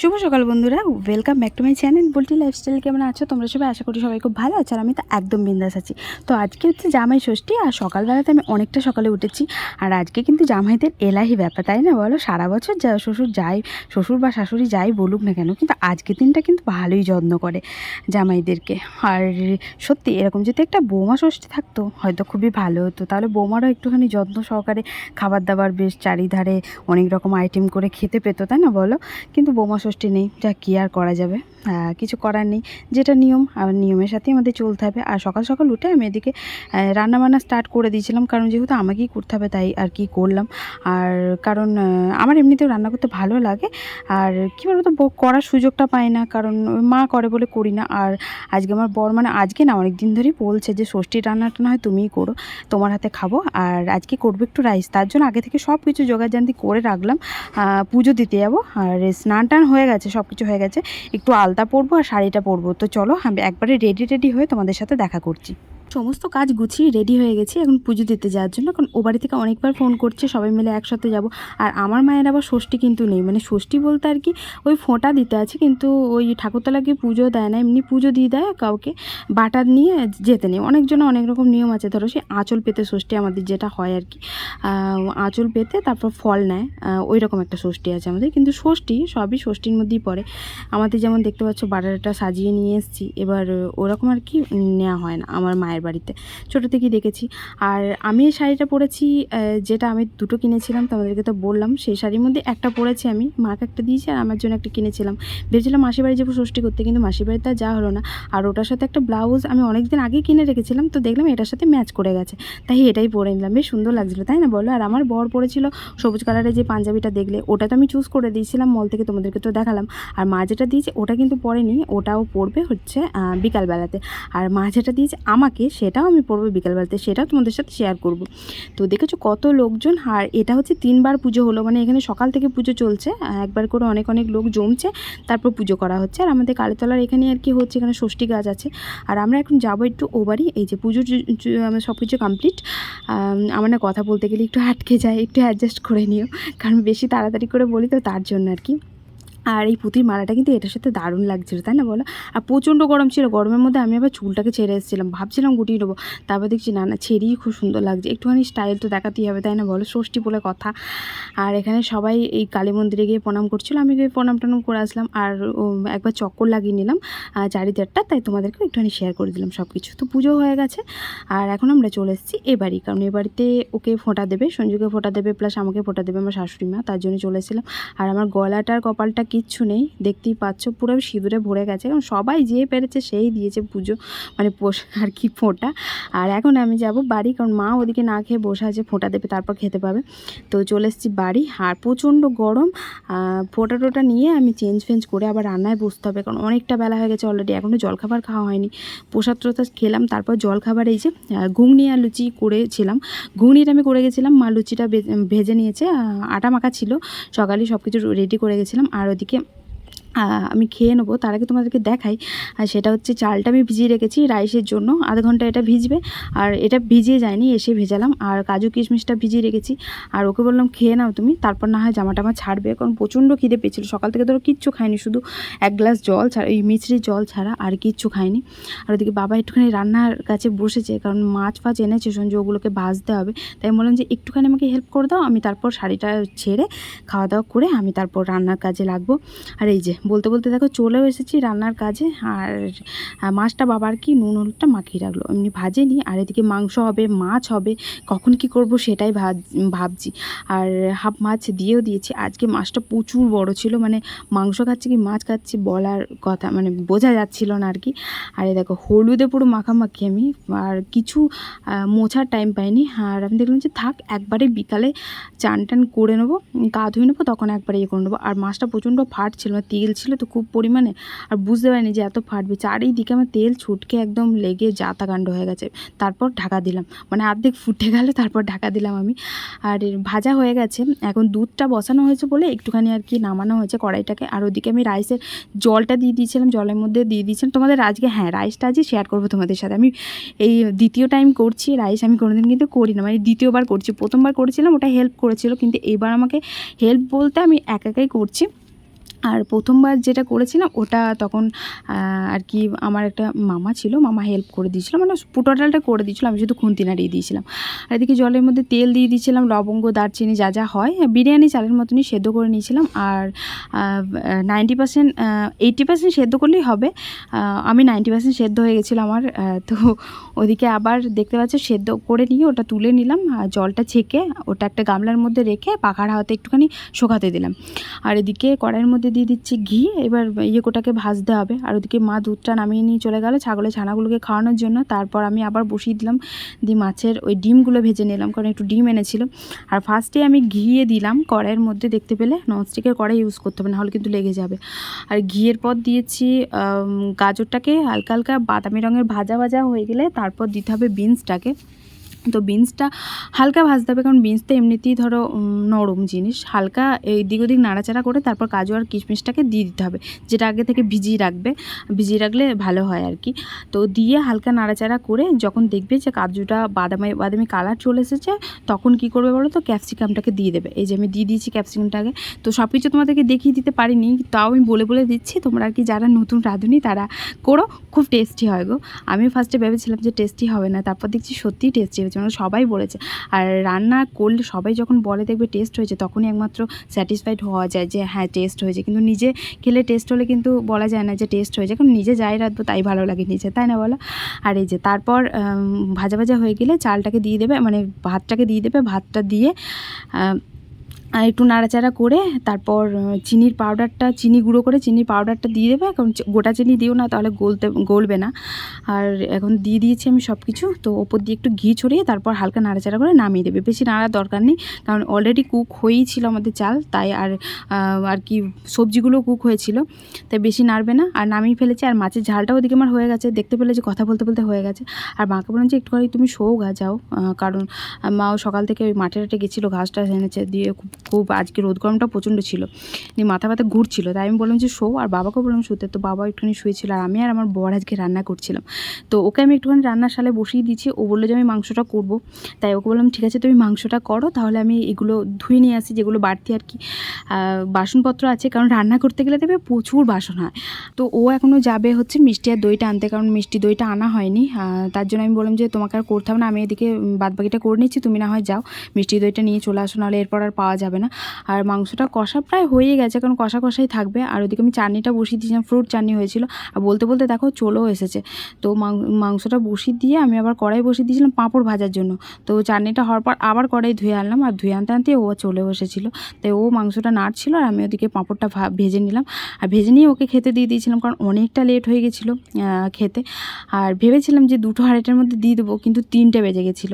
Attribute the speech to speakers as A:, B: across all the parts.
A: শুভ সকাল বন্ধুরা welcome back to my channel বলটি লাইফস্টাইল কেমন আছো? তোমরা সবাই আশা করি সবাই খুব ভালো আছো আর আমি তো একদম বিন্দাস আছি। তো আজকে হচ্ছে জামাই ষষ্ঠী আর সকালবেলাতে আমি অনেকটা সকালে উঠেছি। আর আজকে কিন্তু জামাইদের এলাহি ব্যাপার, তাই না বলো? সারা বছর যা শ্বশুর যাই, শ্বশুর বা শাশুড়ি যাই বলুক না কেন, কিন্তু আজকের দিনটা কিন্তু ভালোই যত্ন করে জামাইদেরকে। আর সত্যি এরকম যদি একটা বৌমা ষষ্ঠী থাকতো, হয়তো খুবই ভালো হতো। তাহলে বৌমারও একটুখানি যত্ন সহকারে খাবার দাবার বেশ চারিধারে অনেক রকম আইটেম করে খেতে পেতো, তাই না বলো? কিন্তু বৌমা ষষ্ঠী নেই যা কী আর করা যাবে? কিছু করার নেই। যেটা নিয়ম, আর নিয়মের সাথেই আমাদের চলতে হবে। আর সকাল সকাল উঠে আমি এদিকে রান্নাবান্না স্টার্ট করে দিয়েছিলাম। কারণ যেহেতু আমাকেই করতে হবে, তাই আর কি করলাম। আর কারণ আমার এমনিতেও রান্না করতে ভালো লাগে। আর কী বলতো করার সুযোগটা পাই না। কারণ মা করে বলে করি না। আর আজকে আমার বর মানে আজকে না অনেক দিন ধরেই বলছে যে, ষষ্ঠীর রান্নাটা না হয় তুমিই করো। তোমার হাতে খাব। আর আজকে করব একটু রাইস তার জন্য আগে থেকে সব কিছু জোগাড়জান্তি করে রাখলাম। পুজো দিতে যাব। আর স্নান টান হয়ে গেছে সব কিছু হয়ে গেছে। একটু আলতা পরবো আর শাড়িটা পরবো। তো চলো, আমি একবারে রেডি রেডি হয়ে তোমাদের সাথে দেখা করছি। সমস্ত কাজ গুছিয়ে রেডি হয়ে গেছি এখন পুজো দিতে যাওয়ার জন্য। কারণ ও বাড়ি থেকে অনেকবার ফোন করছে, সবাই মিলে একসাথে যাব। আর আমার মায়ের আবার ষষ্ঠী কিন্তু নেই। মানে ষষ্ঠী বলতে আর কি ওই ফোঁটা দিতে আছে, কিন্তু ওই ঠাকুরতলা গিয়ে পুজো দেয় না। এমনি পুজো দিয়ে দেয় কাউকে। বাটার নিয়ে যেতে নেই। অনেকজন অনেক রকম নিয়ম আছে। ধরো সেই আঁচল পেতে ষষ্ঠী আমাদের যেটা হয় আর কি। আঁচল পেতে তারপর ফল নেয়। ওই রকম একটা ষষ্ঠী আছে আমাদের। কিন্তু ষষ্ঠী সবই ষষ্ঠীর মধ্যেই পড়ে। আমাদের যেমন দেখতে পাচ্ছ বাটারটা সাজিয়ে নিয়ে এসেছি। এবার ওরকম আর কি নেওয়া হয় না। আমার মায়ের বাড়িতে। ছোটো থেকেই দেখেছি। আর আমি এই শাড়িটা পরেছি যেটা আমি দুটো কিনেছিলাম, তোমাদেরকে তো বললাম, সেই শাড়ির মধ্যে একটা পরেছি আমি, মাকে একটা দিয়েছি আর আমার জন্য একটা কিনেছিলাম। ভেবেছিলাম মাসির বাড়ি যাব ষষ্ঠী করতে, কিন্তু মাসির বাড়িতে যাওয়া হলো না। আর ওটার সাথে একটা ব্লাউজ আমি অনেক দিন আগেই কিনে রেখেছিলাম, তো দেখলাম এটার সাথে ম্যাচ করে গেছে। তাই এটাই পরে নিলাম। বেশ সুন্দর লাগছিল, তাই না বলো? আর আমার বর পরেছিল সবুজ কালারের যে পাঞ্জাবিটা দেখলে, ওটা তো আমি চুজ করে দিয়েছিলাম মল থেকে তোমাদেরকে তো দেখালাম। আর মা যেটা দিয়েছে, ওটা কিন্তু পরেনি, ওটাও পরবে হচ্ছে বিকালবেলাতে। আর মা যেটা দিয়েছে, আমাকে সেটাও আমি পরবো বিকালবেলাতে, সেটাও তোমাদের সাথে শেয়ার করব। তো দেখেছ কত লোকজন, আর এটা হচ্ছে তিনবার পুজো হলো মানে এখানে সকাল থেকে পুজো চলছে একবার করে অনেক অনেক লোক জমছে, তারপর পুজো করা হচ্ছে। আর আমাদের কালীতলার এখানে আর কি হচ্ছে, এখানে ষষ্ঠী গাছ আছে। আর আমরা এখন যাব একটু ওবারই এই যে পুজো আমার সব কিছু কমপ্লিট আমার না কথা বলতে গেলে একটু আটকে যায়, একটু অ্যাডজাস্ট করে নিও, কারণ বেশি তাড়াতাড়ি করে বলি তো তার জন্য আর কি। আর এই পুঁতির মালাটা কিন্তু এটার সাথে দারুণ লাগছিল, তাই না বলো? আর প্রচণ্ড গরম ছিল, গরমের মধ্যে আমি আবার চুলটাকে ছেড়ে এসেছিলাম, ভাবছিলাম গুটিয়ে নেব, তারপর দেখছি না না, ছেড়েই খুব সুন্দর লাগছে, একটুখানি স্টাইল তো দেখাতেই হবে, তাই না বলো? ষষ্ঠী বলে কথা। আর এখানে সবাই এই কালী মন্দিরে গিয়ে প্রণাম করছিল, আমি গিয়ে প্রণাম টনাম করে আসলাম, আর একবার চক্কর লাগিয়ে নিলাম চারিদারটা তাই তোমাদেরকে একটুখানি শেয়ার করে দিলাম সব কিছু তো পুজো হয়ে গেছে, আর এখন আমরা চলে এসেছি এ বাড়ি, কারণ এ বাড়িতে ওকে ফোঁটা দেবে, সঞ্জুকে ফোঁটা দেবে প্লাস আমাকে ফোঁটা দেবে আমার শাশুড়ি মা, তার জন্য চলে এসেছিলাম। আর আমার গলাটার কপালটা কিচ্ছু নেই। দেখতেই পাচ্ছ, পুরো সিঁদুরে ভরে গেছে। কারণ সবাই যে পেরেছে সেই দিয়েছে পুজো মানে আর কি ফোঁটা। আর এখন আমি যাব বাড়ি, কারণ মা ওদিকে না খেয়ে বসে আছে, ফোঁটা দেবে, তারপর খেতে পাবে। তো চলে এসেছি বাড়ি। আর প্রচণ্ড গরম ফোঁটা টোটা নিয়ে আমি চেঞ্জ ফেঞ্জ করে আবার রান্নায় বসতে হবে, কারণ অনেকটা বেলা হয়ে গেছে অলরেডি এখনও জলখাবার খাওয়া হয়নি। প্রসাদ টসাদ খেলাম, তারপর জলখাবার এই যে ঘুগনি আর লুচি করেছিলাম। ঘুগনিটা আমি করে গেছিলাম, মা লুচিটা ভেজে নিয়েছে আটা মাখা ছিল। সকালে সব কিছু রেডি করে গেছিলাম। আর ওদিকে тільки আমি খেয়ে নেব। তার আগে তোমাদেরকে দেখাই। আর সেটা হচ্ছে চালটা আমি ভিজিয়ে রেখেছি রাইসের জন্য। আধ ঘণ্টা এটা ভিজবে। আর এটা ভিজিয়ে যায়নি, এসে ভেজালাম। আর কাজু কিশমিশটা ভিজিয়ে রেখেছি। আর ওকে বললাম, খেয়ে নাও তুমি। তারপর না হয় জামাটা আমার ছাড়বে। কারণ প্রচণ্ড খিদে পেয়েছিল। সকাল থেকে ধরো কিচ্ছু খাইনি শুধু এক গ্লাস জল ছাড়া, এই মিছরির জল ছাড়া আর কিচ্ছু খাইনি আর ওদিকে বাবা একটুখানি রান্নার কাছে বসেছে। কারণ মাছ ফাছ এনেছে সঞ্জু, ওগুলোকে ভাজতে হবে। তাই বললাম যে, একটুখানি আমাকে হেল্প করে দাও। আমি তারপর শাড়িটা ছেড়ে খাওয়া দাওয়া করে আমি তারপর রান্নার কাজে লাগবো। আর এই যে বলতে বলতে দেখো চলেও এসেছি রান্নার কাজে আর মাছটা বাবার কি নুন, হলুদটা মাখিয়ে রাখল। এমনি ভাজেনি, আর এদিকে মাংস হবে, মাছ হবে, কখন কি করব সেটাই ভাব ভাবছি। আর হাফ মাছ দিয়েও দিয়েছি। আজকে মাছটা প্রচুর বড় ছিল মানে মাংস খাচ্ছি কি, মাছ খাচ্ছি বলার কথা মানে বোঝা যাচ্ছিল না আর কি। আর দেখো, হলুদে পুরো মাখামাখি আমি, আর কিছু মোছার টাইম পাইনি। আর আমি দেখলাম যে থাক, একবারে বিকালে চান টান করে নেব, গা ধুয়ে নেব, তখন একবারে ইয়ে করে নেব। আর মাছটা প্রচণ্ড ফাট ছিল মানে তেল ছিল তো খুব পরিমাণে। আর বুঝতে পারিনি যে এত ফাটবে। চারিদিকে আমার তেল ছুটকে একদম লেগে যাতাকাণ্ড হয়ে গেছে। তারপর ঢাকা দিলাম। মানে অর্ধেক ফুটে গেল, তারপর ঢাকা দিলাম আমি। আর ভাজা হয়ে গেছে। এখন দুধটা বসানো হয়েছে বলে একটুখানি আর কি নামানো হয়েছে কড়াইটাকে। আর ওদিকে আমি রাইসের জলটা দিয়ে দিয়েছিলাম, জলের মধ্যে দিয়ে দিয়েছিলাম। তোমাদের আজকে হ্যাঁ রাইসটা আজকে শেয়ার করব তোমাদের সাথে। আমি এই দ্বিতীয় টাইম করছি রাইস, আমি কোনোদিন কিন্তু করি না মানে দ্বিতীয়বার করছি, প্রথমবার করেছিলাম, ওটা হেল্প করেছিল। কিন্তু এবার আমাকে হেল্প বলতে আমি একা একাই করছি। আর প্রথমবার যেটা করেছিলাম, ওটা তখন আর কি আমার একটা মামা ছিল, মামা হেল্প করে দিয়েছিল মানে পুটোটালটা করে দিয়েছিল, আমি শুধু খুন্তি নাড়িয়ে দিয়েছিলাম। আর এদিকে জলের মধ্যে তেল দিয়ে দিয়েছিলাম, লবঙ্গ, দারচিনি, যা যা হয় বিরিয়ানি চালের মতনই সেদ্ধ করে নিয়েছিলাম। আর নাইনটি পার্সেন্ট এইটটি পার্সেন্ট সেদ্ধ করলেই হবে। আমি নাইনটি পার্সেন্ট সেদ্ধ হয়ে গেছিল আমার তো ওদিকে আবার দেখতে পাচ্ছ, সেদ্ধ করে নিয়ে ওটা তুলে নিলাম জলটা ছেঁকে ওটা একটা গামলার মধ্যে রেখে পাখার হাতে একটুখানি শোকাতে দিলাম। আর এদিকে কড়াইয়ের মধ্যে দিয়ে দিচ্ছি ঘি, এবার ইয়ে কোটাকে ভাজতে হবে। আর ওদিকে মা দুধটা নামিয়ে নিয়ে চলে গেল ছাগলের ছানাগুলোকে খাওয়ানোর জন্য। তারপর আমি আবার বসিয়ে দিলাম দিয়ে মাছের ওই ডিমগুলো ভেজে নিলাম, কারণ একটু ডিম এনেছিল। আর ফার্স্টে আমি ঘিয়ে দিলাম কড়াইয়ের মধ্যে, দেখতে পেলে ননস্টিকের কড়াই ইউজ করতে হবে, নাহলে কিন্তু লেগে যাবে। আর ঘিয়ের পর দিয়েছি গাজরটাকে হালকা হালকা বাদামি রঙের ভাজা ভাজা হয়ে গেলে তারপর দিতে হবে বিনসটাকে তো বিনসটা হালকা ভাজতে হবে, কারণ বিনস তো এমনিতেই ধরো নরম জিনিস। হালকা এই দিক ওদিক নাড়াচাড়া করে তারপর কাজু আর কিশমিশটাকে দিয়ে দিতে হবে, যেটা আগে থেকে ভিজিয়ে রাখবে। ভিজিয়ে রাখলে ভালো হয় আর কি। তো দিয়ে হালকা নাড়াচাড়া করে যখন দেখবে যে কাজুটা বাদামি বাদামি কালার চলে এসেছে, তখন কি করবে বলো তো? ক্যাপসিকামটাকে দিয়ে দেবে। এই যে আমি দিয়ে দিয়েছি ক্যাপসিকামটাকে তো সব কিছু তোমাদেরকে দেখিয়ে দিতে পারিনি, তাও আমি বলে বলে দিচ্ছি, তোমরা আর কি যারা নতুন রাঁধুনি, তারা করো, খুব টেস্টি হয় গো। আমি ফার্স্টে ভেবেছিলাম যে টেস্টি হবে না, তারপর দেখছি সত্যিই টেস্টি হয়েছে। মানে সবাই বলেছে। আর রান্না করলে সবাই যখন বলে দেখবে টেস্ট হয়েছে, তখনই একমাত্র স্যাটিসফাইড হওয়া যায় যে হ্যাঁ টেস্ট হয়েছে। কিন্তু নিজে খেলে টেস্ট হলে কিন্তু বলা যায় না যে টেস্ট হয়েছে। কারণ নিজে যাই রাখব তাই ভালো লাগে নিজে, তাই না বলো? আর এই যে তারপর ভাজা ভাজা হয়ে গেলে চালটাকে দিয়ে দেবে মানে ভাতটাকে দিয়ে দেবে, ভাতটা দিয়ে একটু নাড়াচাড়া করে তারপর চিনির পাউডারটা চিনি গুঁড়ো করে চিনির পাউডারটা দিয়ে দেবে। চি- গোটা চিনি দিও না, তাহলে গলতে, গলবে না। আর এখন দিয়ে দিয়েছি আমি সব কিছু তো ওপর দিয়ে একটু ঘি ছড়িয়ে তারপর হালকা নাড়াচাড়া করে নামিয়ে দেবে। বেশি নাড়ার দরকার নেই, কারণ অলরেডি কুক হয়েই ছিল আমাদের চাল, তাই আর আর কি সবজিগুলো কুক হয়েছিল, তাই বেশি নাড়বে না। আর নামিয়ে ফেলেছি, আর মাছের ঝালটাও ওদিকে আমার হয়ে গেছে। দেখতে পেলে যে কথা বলতে বলতে হয়ে গেছে। আর মাকে বললাম যে, একটুখানি তুমি শোও গা, যাও। কারণ মাও সকাল থেকে ওই মাঠে টাটে গেছিল ঘাস টাস এনেছে, দিয়ে খুব খুব আজকে রোদ গরমটা প্রচণ্ড ছিল। দিয়ে মাথা ব্যথা ঘুরছিল। তাই আমি বললাম যে শো, আর বাবাকেও বললাম শুতে। তো বাবা একটুখানি শুয়েছিল, আর আমি আর আমার বর আজকে রান্না করছিলাম। তো ওকে আমি একটুখানি রান্নার সালে বসিয়ে দিচ্ছি ও বলল যে আমি মাংসটা করব। তাই ওকে বললাম, ঠিক আছে, তুমি মাংসটা করো। তাহলে আমি এগুলো ধুয়ে নিয়ে আসি, যেগুলো বাড়তি আর কি। বাসনপত্র আছে। কারণ রান্না করতে গেলে দেবে প্রচুর বাসন হয়। তো ও এখনও যাবে হচ্ছে মিষ্টি আর দইটা আনতে। কারণ মিষ্টি দইটা আনা হয়নি। তার জন্য আমি বললাম যে তোমাকে আর করতে হবে না। আমি এদিকে বাদবাকিটা করে নিচ্ছি। তুমি না হয় যাও, মিষ্টি দইটা নিয়ে চলে আসো। নাহলে এরপর আর পাওয়া যাবে না। আর মাংসটা কষা প্রায় হয়ে গেছে, কারণ কষা কষাই থাকবে। আর ওদিকে আমি চাটনিটা বসিয়ে দিয়েছিলাম ফ্রুট চাটনি হয়েছিল। আর বলতে বলতে দেখো চলেও এসেছে। তো মাংসটা বসিয়ে দিয়ে আমি আবার কড়াই বসিয়ে দিয়েছিলাম পাঁপড় ভাজার জন্য। তো চাটনিটা হওয়ার পর আবার কড়াই ধুয়ে আনলাম। আর ধুয়ে আনতে আনতে ও চলেও এসেছিল তাই ও মাংসটা নাড়ছিল আর আমি ওদিকে পাঁপড়টা ভেজে নিলাম। আর ভেজে নিয়ে ওকে খেতে দিয়ে দিয়েছিলাম, কারণ অনেকটা লেট হয়ে গেছিল খেতে। আর ভেবেছিলাম যে দুটো আড়াইটার মধ্যে দিয়ে দেবো, কিন্তু তিনটে বেজে গেছিল।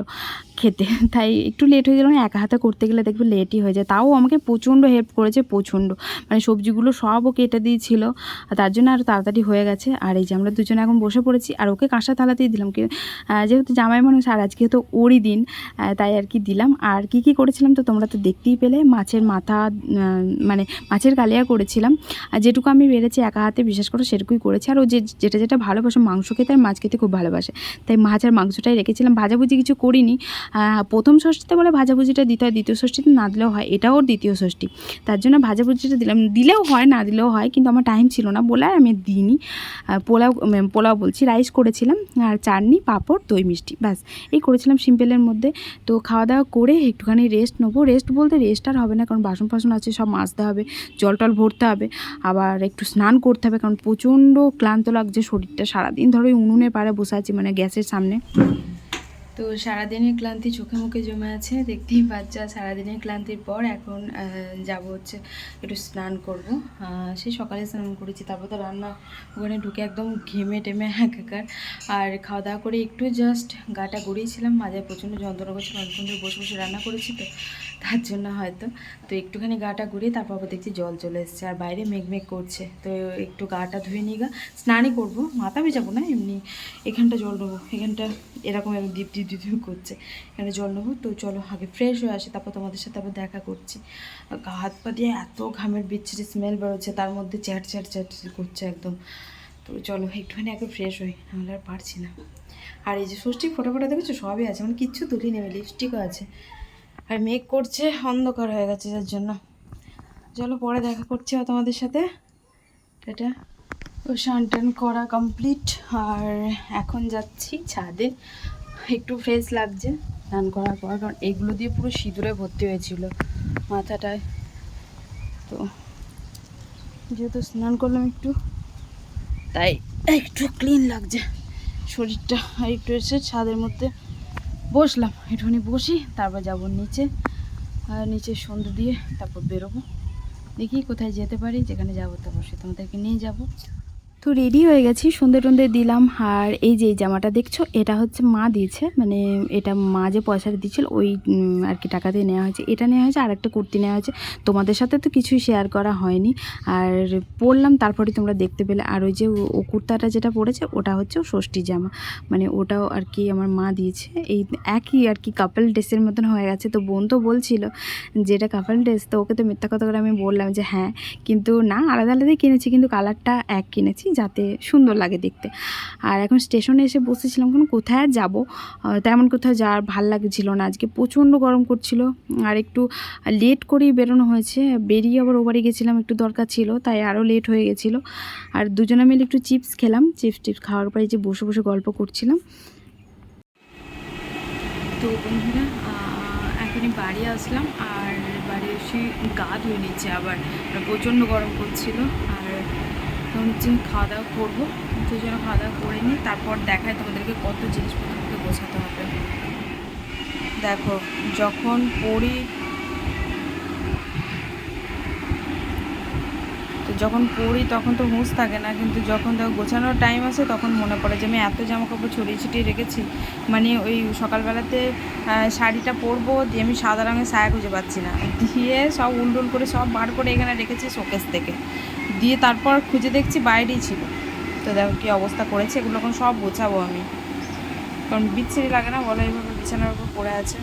A: খেতে। তাই একটু লেট হয়ে গেল না একা হাতে করতে গেলে দেখবে লেটই হয়ে যায়। তাও আমাকে প্রচণ্ড হেল্প করেছে, প্রচণ্ড। মানে সবজিগুলো সবও কেটে দিয়েছিল। আর তার জন্য আরও তাড়াতাড়ি হয়ে গেছে। আর এই যে আমরা দুজনে এখন বসে পড়েছি, আর ওকে কাঁসা থালাতেই দিলাম। যেহেতু জামাই মানুষ, আর আজকে তো ওরই দিন তাই আর কি দিলাম। আর কি কি করেছিলাম তো তোমরা তো দেখতেই পেলে, মাছের মাথা মানে মাছের কালিয়া করেছিলাম। আর যেটুকু আমি বেড়েছি একা হাতে বিশেষ করে সেটুকুই করেছি। আর ও যে যেটা যেটা ভালোবাসে, মাংস খেতে আর মাছ খেতে খুব ভালোবাসে। তাই মাছ আর মাংসটাই রেখেছিলাম। ভাজাভুজি কিছু করিনি। প্রথম ষষ্ঠীতে বলে ভাজাভুজিটা দিতে হয়, দ্বিতীয় ষষ্ঠীতে না দিলেও হয়, এটাও দ্বিতীয় ষষ্ঠী। তার জন্য ভাজাভুজিটা দিলাম। দিলেও হয়, না দিলেও হয়, কিন্তু আমার টাইম ছিল না বলে আমি দিইনি। পোলাও পোলাও বলছি রাইস করেছিলাম, আর চাটনি, পাঁপড়, দই, মিষ্টি, ব্যাস। এই করেছিলাম সিম্পলের মধ্যে। তো খাওয়া দাওয়া করে একটুখানি রেস্ট নেব। রেস্ট বলতে রেস্ট আর হবে না, কারণ বাসন ফাসন আছে, সব মাজতে হবে জল টল ভরতে হবে, আবার একটু স্নান করতে হবে, কারণ প্রচণ্ড ক্লান্ত লাগছে শরীরটা। সারাদিন ধরো ওই উনুনের পাড়ে বসে আছি মানে গ্যাসের সামনে। তো সারাদিনের ক্লান্তি চোখে মুখে জমে আছে, দেখতেই বাচ্চা সারাদিনের ক্লান্তির পর এখন যাব হচ্ছে একটু স্নান করব। সে সকালে স্নান করেছি, তারপর তো রান্না ওখানে ঢুকে একদম ঘেমে টেমে একাকার আর খাওয়া দাওয়া করে একটু জাস্ট গাটা গড়িয়েছিলাম, মাঝে প্রচণ্ড যন্ত্রণা করছিল অনেকক্ষণ ধরে বসে বসে রান্না করেছি তো। তার জন্য হয়তো। তো একটুখানি গাটা ঘুরিয়ে তারপর আবার দেখছি জল চলে এসছে আর বাইরে মেঘ মেঘ করছে। তো একটু গাটা ধুয়ে নিই গা, স্নানই করব। মাথা ভেজাবো না এমনি। এখানটা জল নেব। এখানটা এরকম এরকম ডিপ ডিপ ডিপ করছে। এখানে জল নেব। তো চলো আগে ফ্রেশ হয়ে আসে, তারপর তোমাদের সাথে আবার দেখা করছি। গা হাত পা দিয়ে এত ঘামের বিচ্ছিরি স্মেল বেরোচ্ছে, তার মধ্যে চ্যাট চ্যাট চ্যাট করছে একদম। তো চলো একটুখানি আগে ফ্রেশ হই, নাহলে আর পারছি না। আর এই যে ষষ্ঠী ফটো ফটো দেখেছ? সবই আছে। মানে কিচ্ছু তুলি নেবে লিপস্টিকও আছে। আর মেঘ করছে, অন্ধকার হয়ে গেছে যার জন্য। চলো পরে দেখা করছি তোমাদের সাথে। এটা তো স্নান টান করা কমপ্লিট আর এখন যাচ্ছি ছাদে। একটু ফ্রেশ লাগছে স্নান করার পর, কারণ এগুলো দিয়ে পুরো সিঁদুরে ভর্তি হয়েছিল মাথাটায়। তো যেহেতু স্নান করলাম একটু, তাই একটু ক্লিন লাগছে শরীরটা। একটু এসে ছাদের মধ্যে বসলাম একটুখানি বসি, তারপর যাব নিচে নিচে সন্ধ্যে দিয়ে তারপর বেরোবো। দেখি কোথায় যেতে পারি, যেখানে যাব তো সে তোমাদেরকে নিয়ে যাব। তো রেডি হয়ে গেছি সন্ধে টন্ধে দিলাম। আর এই যে জামাটা দেখছ, এটা হচ্ছে মা দিয়েছে। মানে এটা মা যে পয়সাটা দিয়েছিল, ওই আর কি টাকা দিয়ে নেওয়া হয়েছে। এটা নেওয়া হয়েছে আর একটা কুর্তি নেওয়া হয়েছে। তোমাদের সাথে তো কিছুই শেয়ার করা হয়নি। আর পরলাম তারপরে তোমরা দেখতে পেলে। আর ওই যে ও- কুর্তাটা যেটা পরেছে, ওটা হচ্ছে ষষ্ঠী জামা। মানে ওটাও আর কি আমার মা দিয়েছে। এই একই আর কি কাপল ড্রেসের মতন হয়ে গেছে। তো বোন তো বলছিল যে এটা কাপল ড্রেস তো ওকে তো মিথ্যা কথা করে আমি বললাম যে হ্যাঁ। কিন্তু না, আলাদা আলাদাই কিনেছি, কিন্তু কালারটা এক কিনেছি। যাতে সুন্দর লাগে দেখতে। আর এখন স্টেশনে এসে বসেছিলাম, এখন কোথায় যাব? তেমন কোথাও যাওয়ার ভালো লাগছিল না। আজকে প্রচণ্ড গরম করছিল, আর একটু লেট করেই বেরোনো হয়েছে। বেরিয়ে আবার ওবারে গেছিলাম, একটু দরকার ছিল, তাই আরও লেট হয়ে গেছিল। আর দুজনে মিলে একটু চিপস খেলাম। চিপস টিপস খাওয়ার পরে যে বসে বসে গল্প করছিলাম। তো বন্ধুরা এখনই বাড়ি আসলাম, আর বাড়ি এসে গা ধুয়ে নিচ্ছে আবার। প্রচণ্ড গরম করছিল আর হচ্ছে খাওয়া দাওয়া করব। সেই জন্য খাওয়া দাওয়া করে নিই, তারপর দেখায় তোমাদেরকে কত জিনিসপত্রকে বোঝাতে হবে। দেখো, যখন পড়ি যখন পড়ি তখন তো হুঁশ থাকে না, কিন্তু যখন দেখো গোছানোর টাইম আসে তখন মনে পড়ে যে আমি এত জামা কাপড় ছড়িয়ে ছিটিয়ে রেখেছি। মানে ওই সকালবেলাতে শাড়িটা পরবো দিয়ে আমি সাদা রঙের সায়া খুঁজে পাচ্ছি না। দিয়ে সব উল্টুল করে সব বার করে এখানে রেখেছি শোকেস থেকে। দিয়ে তারপর খুঁজে দেখছি বাইরেই ছিল। তো দেখো কী অবস্থা করেছে, এগুলো এখন সব গোছাবো আমি। কারণ বিচ্ছিরি লাগে না, বলো এইভাবে বিছানার উপর পড়ে আছে।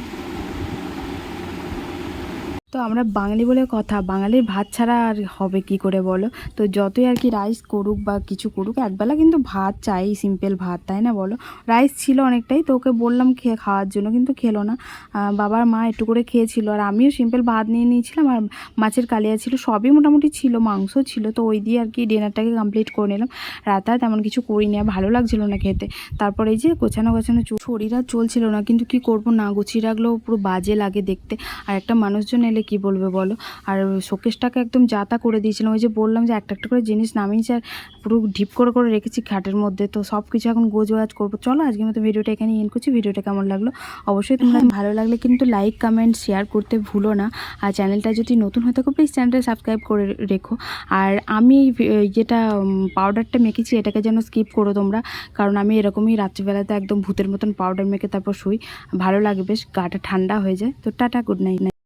A: তো আমরা বাঙালি বলে কথা, বাঙালির ভাত ছাড়া আর হবে কি করে বলো? তো যতই আর কি রাইস করুক বা কিছু করুক, একবেলা কিন্তু ভাত চাই সিম্পল ভাত, তাই না বলো? রাইস ছিল অনেকটাই, তো ওকে বললাম খেয়ে, খাওয়ার জন্য কিন্তু খেলো না। বাবার মা একটু করে খেয়েছিল, আর আমিও সিম্পল ভাত নিয়ে নিয়েছিলাম, আর মাছের কালিয়া ছিল, সবই মোটামুটি ছিল, মাংস ছিল, তো ওই দিয়ে আর কি ডিনারটাকে কমপ্লিট করে নিলাম। রাতে তেমন কিছু করিনি, আর ভালো লাগছিল না খেতে। তারপর এই যে গোছানো গোছানো শরীর আর চলছিল না, কিন্তু কি করব? না গুছিয়ে রাখলেও পুরো বাজে লাগে দেখতে। আর একটা মানুষজন এলে কি বলবে বলো? আর শোকেসটাকে একদম যাতা করে দিয়েছিলাম। ওই যে বললাম যে একটা একটা করে জিনিস নামিয়েছি আর পুরো ঢিপ করে করে রেখেছি খাটের মধ্যে। তো সব কিছু এখন গোজওয়াজ করব। চলো আজকের মতো ভিডিওটা এখানে এন করছি। ভিডিওটা কেমন লাগল? অবশ্যই তোমরা ভালো লাগলে কিন্তু লাইক কমেন্ট শেয়ার করতে ভুলো না। আর চ্যানেলটা যদি নতুন হয়ে থাকো প্লিজ চ্যানেলটা সাবস্ক্রাইব করে রেখো। আর আমি যেটা পাউডারটা মেখেছি এটাকে যেন স্কিপ করো তোমরা। কারণ আমি এরকমই রাত্রিবেলাতে একদম ভূতের মতন পাউডার মেখে তারপর শুই। ভালো লাগে বেশ গাটা ঠান্ডা হয়ে যায়। তো টাটা গুড নাইট